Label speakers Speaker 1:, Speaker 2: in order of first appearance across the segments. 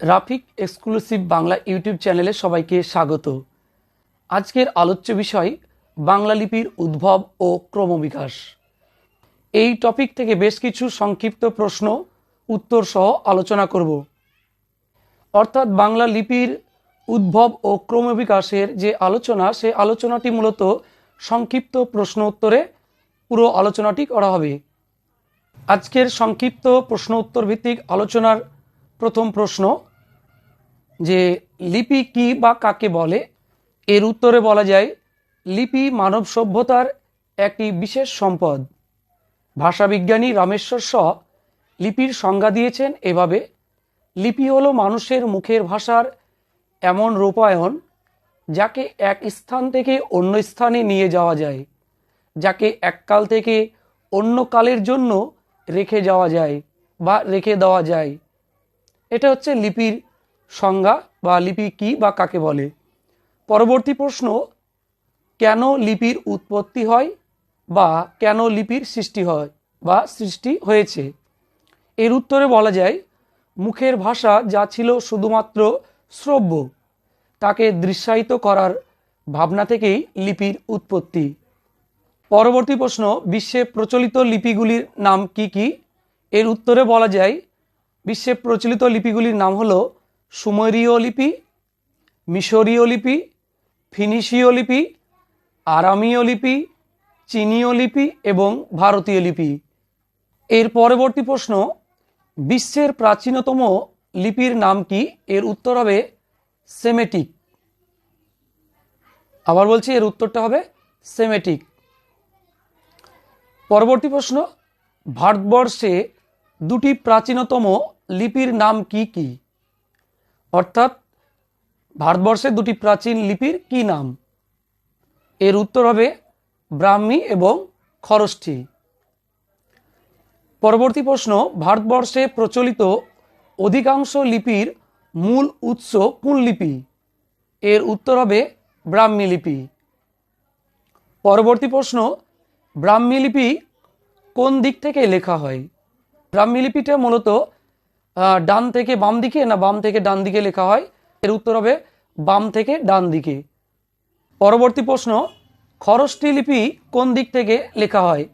Speaker 1: Rafiq exclusive Bangla YouTube চ্যানেলে সবাইকে স্বাগত। আজকের আলোচ্য বিষয়, বাংলা লিপির উদ্ভব ও ক্রমবিকাশ। এই টপিক থেকে বেশ কিছু সংক্ষিপ্ত প্রশ্ন উত্তর সহ আলোচনা করব। অর্থাৎ বাংলা লিপির উদ্ভব ও ক্রমবিকাশের যে আলোচনা, সে আলোচনাটি মূলত সংক্ষিপ্ত প্রশ্ন উত্তরে পুরো আলোচনাটি করা হবে। আজকের সংক্ষিপ্ত প্রশ্ন উত্তর ভিত্তিক আলোচনার প্রথম প্রশ্ন যে লিপি কি বা কাকে বলে? এর উত্তরে বলা যায়, লিপি মানব সভ্যতার একটি বিশেষ সম্পদ। ভাষাবিজ্ঞানী রামেশ্বর স লিপির সংজ্ঞা দিয়েছেন এভাবে, লিপি হলো মানুষের মুখের ভাষার এমন রূপায়ণ যাকে এক স্থান থেকে অন্য স্থানে নিয়ে যাওয়া যায়, যাকে এককাল থেকে অন্য কালের জন্য রেখে যাওয়া যায় বা রেখে দেওয়া যায়। এটা হচ্ছে লিপির সংজ্ঞা বা লিপি কি বা কাকে বলে। পরবর্তী প্রশ্ন, কেন লিপির উৎপত্তি হয় বা কেন লিপির সৃষ্টি হয় বা সৃষ্টি হয়েছে? এর উত্তরে বলা যায়, মুখের ভাষা যা ছিল শুধুমাত্র শ্রব্য, তাকে দৃশ্যায়িত করার ভাবনা থেকেই লিপির উৎপত্তি। পরবর্তী প্রশ্ন, বিশ্বে প্রচলিত লিপিগুলির নাম কি কি? এর উত্তরে বলা যায় বিশ্বে প্রচলিত লিপিগুলির নাম হলো সুমেরীয় লিপি, মিশরীয় লিপি, ফিনিশীয় লিপি, আরামীয় লিপি, চীনীয় লিপি এবং ভারতীয় লিপি। এর পরবর্তী প্রশ্ন, বিশ্বের প্রাচীনতম লিপির নাম কি? এর উত্তর হবে সেমেটিক। আবার বলছি, এর উত্তরটা হবে সেমেটিক। পরবর্তী প্রশ্ন, ভারতবর্ষে দুটি প্রাচীনতম লিপির নাম কি কি? অর্থাৎ ভারতবর্ষে দুটি প্রাচীন লিপির কি নাম? এর উত্তর হবে ব্রাহ্মী এবং খরষ্ঠী। পরবর্তী প্রশ্ন, ভারতবর্ষে প্রচলিত অধিকাংশ লিপির মূল উৎস কোন লিপি? এর উত্তর হবে ব্রাহ্মী লিপি। পরবর্তী প্রশ্ন, ব্রাহ্মী লিপি কোন দিক থেকে লেখা হয়? ব্রাহ্মী লিপিটা মূলত ডান থেকে বাম দিকে না বাম থেকে ডান দিকে লেখা হয়? এর উত্তর হবে বাম থেকে ডান দিকে। পরবর্তী প্রশ্ন, খরষ্টি লিপি কোন দিক থেকে লেখা হয়?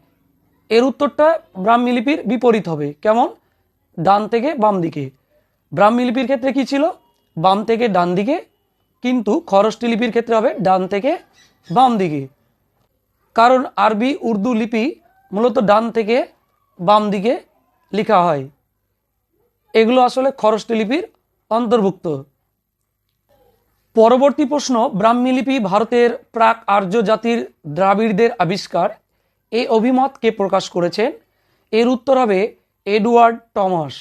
Speaker 1: এর উত্তরটা ব্রাহ্মী লিপির বিপরীত হবে। কেমন? ডান থেকে বাম দিকে। ব্রাহ্মী লিপির ক্ষেত্রে কি ছিল? বাম থেকে ডান দিকে। কিন্তু খরষ্টি লিপির ক্ষেত্রে হবে ডান থেকে বাম দিকে। কারণ আরবি, উর্দু লিপি মূলত ডান থেকে বাম দিকে লেখা হয়। এগুলো আসলে খরষ্টি লিপির অন্তর্ভুক্ত। পরবর্তী প্রশ্ন, ব্রাহ্মী লিপি ভারতের প্রাক আর্য জাতির দ্রাবিড়দের আবিষ্কার। এই অভিমতকে প্রকাশ করেছেন? এর উত্তর হবে এডওয়ার্ড টমাস।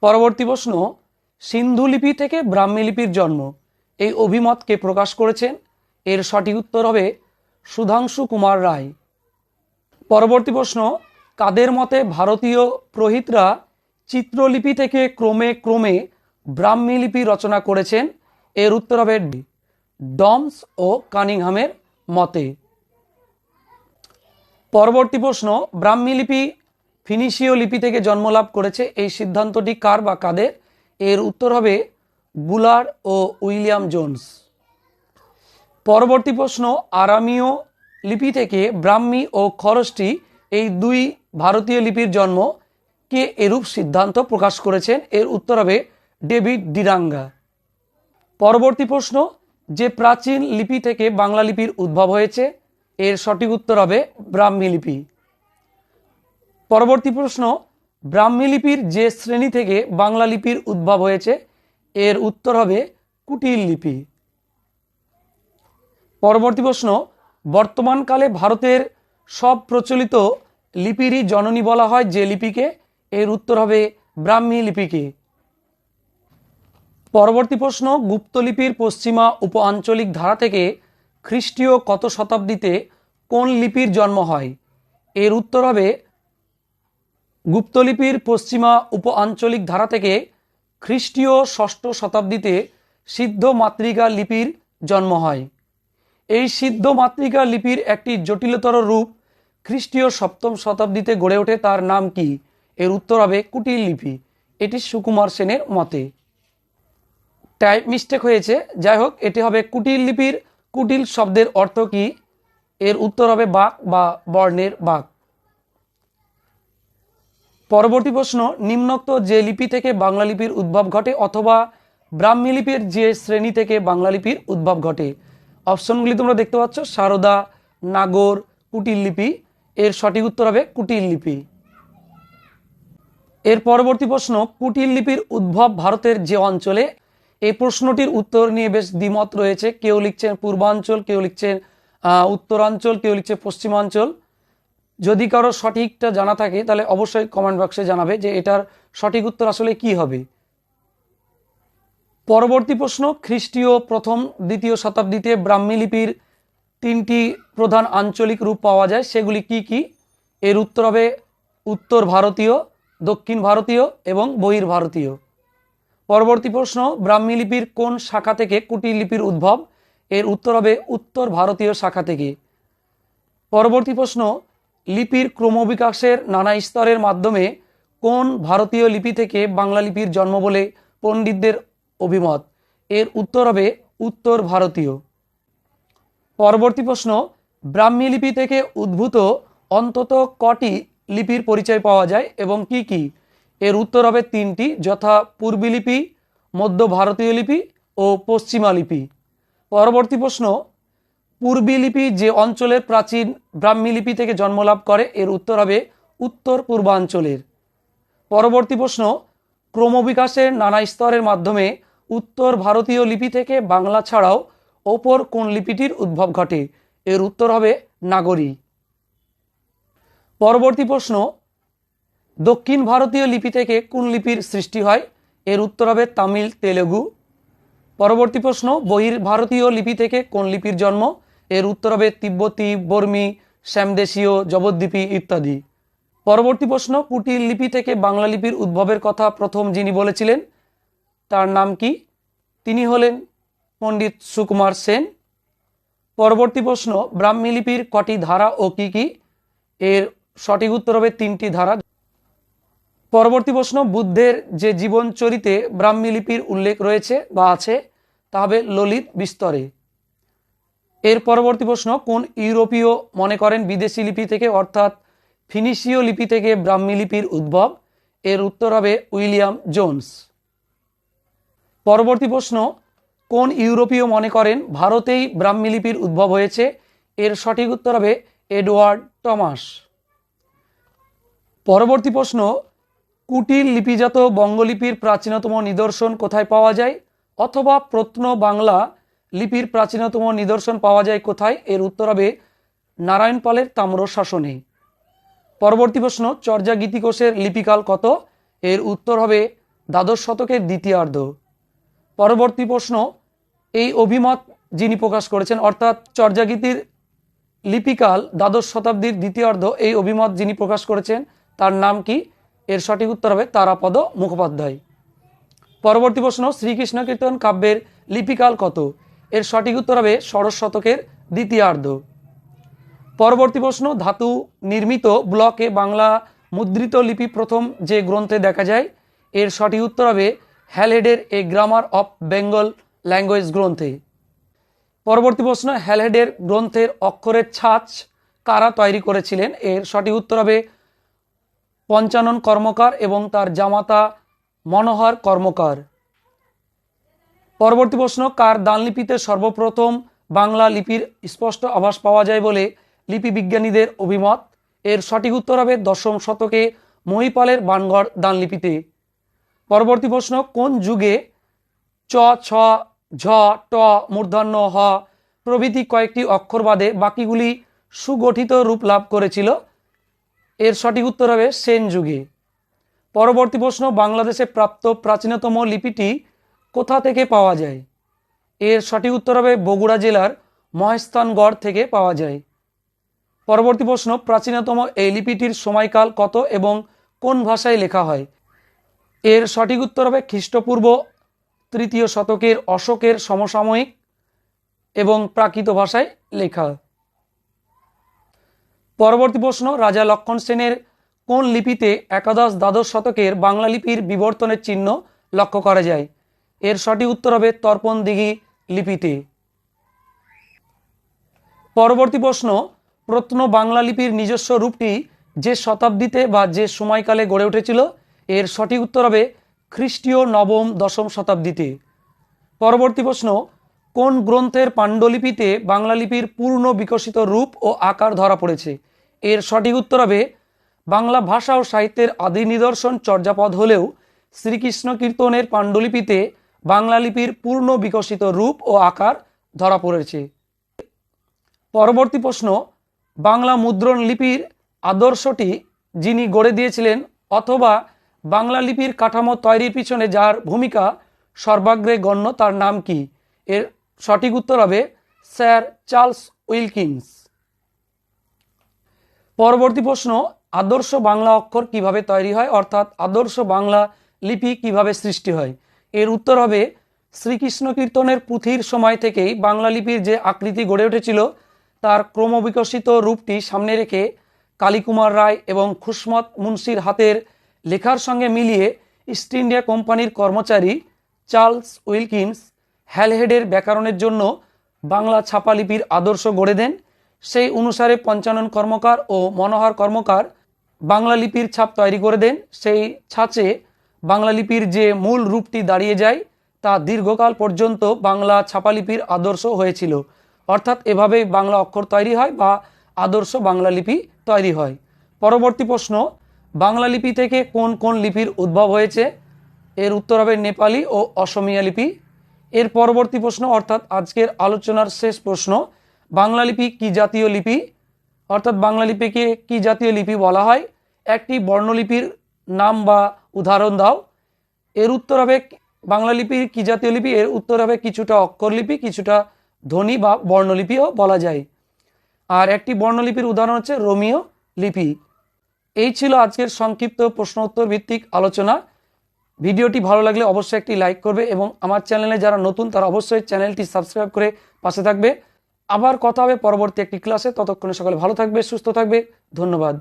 Speaker 1: পরবর্তী প্রশ্ন, সিন্ধু লিপি থেকে ব্রাহ্মী লিপির জন্ম। এই অভিমতকে প্রকাশ করেছেন? এর সঠিক উত্তর হবে সুধাংশু কুমার রায়। পরবর্তী প্রশ্ন কাদের মতে ভারতীয় প্রহিতরা চিত্রলিপি থেকে ক্রমে ক্রমে ব্রাহ্মী লিপি রচনা করেছেন, এর উত্তর হবে ডমস ও কানিংহামের মতে। পরবর্তী প্রশ্ন ব্রাহ্মী লিপি ফিনিশীয় লিপি থেকে জন্মলাভ করেছে, এই সিদ্ধান্তটি কার বা কাদের? এর উত্তর হবে বুলার ও উইলিয়াম জোনস। পরবর্তী প্রশ্ন, আরামীয় লিপি থেকে ব্রাহ্মী ও খরষ্টি এই দুই ভারতীয় লিপির জন্ম কে এরূপ সিদ্ধান্ত প্রকাশ করেছেন? এর উত্তর হবে ডেভিড ডিরাঙ্গা। পরবর্তী প্রশ্ন, যে প্রাচীন লিপি থেকে বাংলা লিপির উদ্ভব হয়েছে? এর সঠিক উত্তর হবে ব্রাহ্মী লিপি। পরবর্তী প্রশ্ন, ব্রাহ্মী লিপির যে শ্রেণি থেকে বাংলা লিপির উদ্ভব হয়েছে? এর উত্তর হবে কুটিল লিপি। পরবর্তী প্রশ্ন বর্তমানকালে ভারতের সব প্রচলিত লিপিরই জননী বলা হয় যে লিপিকে। এর উত্তর হবে ব্রাহ্মী লিপিকে। পরবর্তী প্রশ্ন গুপ্তলিপির পশ্চিমা উপ আঞ্চলিক ধারা থেকে খ্রিস্টীয় কত শতাব্দীতে কোন লিপির জন্ম হয়? এর উত্তর হবে গুপ্তলিপির পশ্চিমা উপ আঞ্চলিক ধারা থেকে খ্রিস্টীয় ষষ্ঠ শতাব্দীতে সিদ্ধ মাতৃকা লিপির জন্ম হয়। এই সিদ্ধ মাতৃকা লিপির একটি জটিলতর রূপ খ্রিস্টীয় সপ্তম শতাব্দীতে গড়ে ওঠে তার নাম কি? এর উত্তর হবে কুটিল লিপি। এটি সুকুমার সেনের মতে। টাইপ মিস্টেক হয়েছে। যাই হোক, এটি হবে কুটিল লিপির কুটিল শব্দের অর্থ কি? এর উত্তর হবে বাক বা বর্ণের বাক। পরবর্তী প্রশ্ন, নিম্নোক্ত যে লিপি থেকে বাংলা লিপির উদ্ভব ঘটে অথবা ব্রাহ্মী লিপির যে শ্রেণি থেকে বাংলা লিপির উদ্ভব ঘটে? অপশনগুলি তোমরা দেখতে পাচ্ছ। সারদা, নাগর, কুটিল লিপি। এর সঠিক উত্তর হবে কুটিল লিপি। এর পরবর্তী প্রশ্ন কুটিল লিপির উদ্ভব ভারতের যে অঞ্চলে? এই প্রশ্নটির উত্তর নিয়ে বেশ দ্বিমত রয়েছে। কেউ লিখছেন পূর্বাঞ্চল, কেউ লিখছেন উত্তরাঞ্চল, কেউ লিখছে পশ্চিমাঞ্চল। যদি কারও সঠিকটা জানা থাকে, তাহলে অবশ্যই কমেন্ট বক্সে জানাবে যে এটার সঠিক উত্তর আসলে কি হবে। পরবর্তী প্রশ্ন, খ্রিস্টীয় প্রথম, দ্বিতীয় শতাব্দীতে ব্রাহ্মী লিপির তিনটি প্রধান আঞ্চলিক রূপ পাওয়া যায়। সেগুলি কি কি? এর উত্তর হবে উত্তর ভারতীয়, দক্ষিণ ভারতীয় এবং বহির ভারতীয় পরবর্তী প্রশ্ন, ব্রাহ্মী লিপির কোন শাখা থেকে কুটির লিপির উদ্ভব? এর উত্তর হবে উত্তর ভারতীয় শাখা থেকে। পরবর্তী প্রশ্ন, লিপির ক্রমবিকাশের নানা স্তরের মাধ্যমে কোন ভারতীয় লিপি থেকে বাংলা লিপির জন্ম বলে পণ্ডিতদের অভিমত? এর উত্তর হবে উত্তর ভারতীয়। পরবর্তী প্রশ্ন, ব্রাহ্মী লিপি থেকে উদ্ভূত অন্তত কটি লিপির পরিচয় পাওয়া যায় এবং কি কি? এর উত্তর হবে তিনটি, যথা পূর্বী লিপি, মধ্য ভারতীয় লিপি ও পশ্চিমা লিপি। পরবর্তী প্রশ্ন, পূর্বী লিপি যে অঞ্চলের প্রাচীন ব্রাহ্মী লিপি থেকে জন্মলাভ করে, এর উত্তর হবে উত্তর পূর্বাঞ্চলের। পরবর্তী প্রশ্ন, ক্রমবিকাশের নানা স্তরের মাধ্যমে উত্তর ভারতীয় লিপি থেকে বাংলা ছাড়াও ওপর কোন লিপিটির উদ্ভব ঘটে? এর উত্তর হবে নাগরী। পরবর্তী প্রশ্ন, দক্ষিণ ভারতীয় লিপি থেকে কোন লিপির সৃষ্টি হয়? এর উত্তর হবে তামিল, তেলেগু। পরবর্তী প্রশ্ন বহির ভারতীয় লিপি থেকে কোন লিপির জন্ম? এর উত্তর হবে তিব্বতী, বর্মী, শ্যামদেশীয়, জবদ্বীপী ইত্যাদি। পরবর্তী প্রশ্ন কুটির লিপি থেকে বাংলা লিপির উদ্ভবের কথা প্রথম যিনি বলেছিলেন, তার নাম কি? তিনি হলেন পণ্ডিত সুকুমার সেন। পরবর্তী প্রশ্ন, ব্রাহ্মী লিপির কটি ধারা ও কি কি? এর সঠিক উত্তর হবে তিনটি ধারা। পরবর্তী প্রশ্ন, বুদ্ধের যে জীবনচরিতে ব্রাহ্মী লিপির উল্লেখ রয়েছে বা আছে, তা হবে ললিত বিস্তরে। এর পরবর্তী প্রশ্ন, কোন ইউরোপীয় মনে করেন বিদেশি লিপি থেকে, অর্থাৎ ফিনিশীয় লিপি থেকে ব্রাহ্মী লিপির উদ্ভব? এর উত্তর হবে উইলিয়াম জোন্স। পরবর্তী প্রশ্ন কোন ইউরোপীয় মনে করেন ভারতেই ব্রাহ্মী লিপির উদ্ভব হয়েছে? এর সঠিক উত্তর হবে এডওয়ার্ড টমাস। পরবর্তী প্রশ্ন কুটির লিপিজাত বঙ্গলিপির প্রাচীনতম নিদর্শন কোথায় পাওয়া যায়? অথবা প্রত্ন বাংলা লিপির প্রাচীনতম নিদর্শন পাওয়া যায় কোথায়? এর উত্তর হবে নারায়ণ পালের তাম্র শাসনে। পরবর্তী প্রশ্ন চর্যা গীতিকোষের লিপিকাল কত? এর উত্তর হবে দ্বাদশ শতকের দ্বিতীয়ার্ধ। পরবর্তী প্রশ্ন, এই অভিমত যিনি প্রকাশ করেছেন, অর্থাৎ চর্যাগীতির লিপিকাল দ্বাদশ শতাব্দীর দ্বিতীয়ার্ধ, এই অভিমত যিনি প্রকাশ করেছেন, তার নাম কি? এর সঠিক উত্তর হবে তারাপদ মুখোপাধ্যায়। পরবর্তী প্রশ্ন শ্রীকৃষ্ণ কীর্তন কাব্যের লিপিকাল কত? এর সঠিক উত্তর হবে ষোড়শ শতকের দ্বিতীয়ার্ধ। পরবর্তী প্রশ্ন, ধাতু নির্মিত ব্লকে বাংলা মুদ্রিত লিপি প্রথম যে গ্রন্থে দেখা যায়, এর সঠিক উত্তর হবে হ্যালহেডের a grammar of Bengal language গ্রন্থে। পরবর্তী প্রশ্ন, হ্যালহেডের গ্রন্থের অক্ষরের ছাঁচ কারা তৈরি করেছিলেন? এর সঠিক উত্তর হবে পঞ্চানন কর্মকার এবং তার জামাতা মনোহর কর্মকার। পরবর্তী প্রশ্ন, কার দানলিপিতে সর্বপ্রথম বাংলা লিপির স্পষ্ট আভাস পাওয়া যায় বলে লিপি বিজ্ঞানীদের অভিমত? এর সঠিক উত্তর হবে দশম শতকে মহিপালের বানগড় দানলিপিতে। পরবর্তী প্রশ্ন, কোন যুগে চ, ছ, ঝ, ট, মূর্ধন্য, হ প্রভৃতি কয়েকটি অক্ষর বাদে বাকিগুলি সুগঠিত রূপ লাভ করেছিল? এর সঠিক উত্তর হবে সেন যুগে। পরবর্তী প্রশ্ন, বাংলাদেশে প্রাপ্ত প্রাচীনতম লিপিটি কোথা থেকে পাওয়া যায়? এর সঠিক উত্তর হবে বগুড়া জেলার মহেস্থানগড় থেকে পাওয়া যায়। পরবর্তী প্রশ্ন, প্রাচীনতম এই লিপিটির সময়কাল কত এবং কোন ভাষায় লেখা হয়? এর সঠিক উত্তর হবে খ্রিস্টপূর্ব তৃতীয় শতকের অশোকের সমসাময়িক এবং প্রাকৃত ভাষায় লেখা। পরবর্তী প্রশ্ন, রাজা লক্ষণ সেনের কোন লিপিতে একাদশ দ্বাদশ শতকের বাংলা লিপির বিবর্তনের চিহ্ন লক্ষ্য করা যায়? এর সঠিক উত্তর হবে তর্পণ দিঘি লিপিতে। পরবর্তী প্রশ্ন, প্রত্ন বাংলা লিপির নিজস্ব রূপটি যে শতাব্দীতে বা যে সময়কালে গড়ে উঠেছিল এর সঠিক উত্তর হবে খ্রিস্টীয় নবম দশম শতাব্দীতে। পরবর্তী প্রশ্ন, কোন গ্রন্থের পাণ্ডুলিপিতে বাংলা লিপির পূর্ণ বিকশিত রূপ ও আকার ধরা পড়েছে? এর সঠিক উত্তর হবে বাংলা ভাষা ও সাহিত্যের আদি নিদর্শন চর্যাপদ হলেও শ্রীকৃষ্ণ কীর্তনের পাণ্ডুলিপিতে বাংলা লিপির পূর্ণ বিকশিত রূপ ও আকার ধরা পড়েছে। পরবর্তী প্রশ্ন, বাংলা মুদ্রণ লিপির আদর্শটি যিনি গড়ে দিয়েছিলেন অথবা বাংলা লিপির কাঠামো তৈরির পিছনে যার ভূমিকা সর্বাগ্রে গণ্য, তার নাম কি? এর সঠিক উত্তর হবে স্যার চার্লস উইলকিন্স। পরবর্তী প্রশ্ন, আদর্শ বাংলা অক্ষর কীভাবে তৈরি হয়? অর্থাৎ আদর্শ বাংলা লিপি কীভাবে সৃষ্টি হয়? এর উত্তর হবে শ্রীকৃষ্ণ কীর্তনের পুঁথির সময় থেকেই বাংলা লিপির যে আকৃতি গড়ে উঠেছিল, তার ক্রমবিকশিত রূপটি সামনে রেখে কালীকুমার রায় এবং খুসমত মুন্সির হাতের লেখার সঙ্গে মিলিয়ে ইস্ট ইন্ডিয়া কোম্পানির কর্মচারী চার্লস উইলকিন্স হ্যালহেডের ব্যাকরণের জন্য বাংলা ছাপালিপির আদর্শ গড়ে দেন। সেই অনুসারে পঞ্চানন কর্মকার ও মনোহর কর্মকার বাংলা লিপির ছাপ তৈরি করে দেন। সেই ছাঁচে বাংলা লিপির যে মূল রূপটি দাঁড়িয়ে যায়, তা দীর্ঘকাল পর্যন্ত বাংলা ছাপালিপির আদর্শ হয়েছিল। অর্থাৎ এভাবেই বাংলা অক্ষর তৈরি হয় বা আদর্শ বাংলা লিপি তৈরি হয়। পরবর্তী প্রশ্ন বাংলা লিপি থেকে কোন কোন লিপির উদ্ভব হয়েছে? এর উত্তর হবে নেপালি ও অসমিয়া লিপি। এর পরবর্তী প্রশ্ন, অর্থাৎ আজকের আলোচনার শেষ প্রশ্ন, বাংলা লিপি কি জাতীয় লিপি? অর্থাৎ বাংলা লিপিকে কি জাতীয় লিপি বলা হয়? একটি বর্ণলিপির নাম বা উদাহরণ দাও। এর উত্তর হবে বাংলা লিপির কি জাতীয় লিপি? এর উত্তর হবে কিছুটা অক্ষর লিপি, কিছুটা ধ্বনি বা বর্ণলিপিও বলা যায়। আর একটি বর্ণলিপির উদাহরণ হচ্ছে রোমিও লিপি। এই ছিল আজকের সংক্ষিপ্ত প্রশ্ন উত্তর ভিত্তিক আলোচনা। ভিডিওটি ভালো লাগলে অবশ্যই একটি লাইক করবে এবং আমার চ্যানেলে যারা নতুন তারা অবশ্যই চ্যানেলটি সাবস্ক্রাইব করে পাশে থাকবে। আবার কথা হবে পরবর্তী একটি ক্লাসে। ততক্ষণে সকলে ভালো থাকবে, সুস্থ থাকবে। ধন্যবাদ।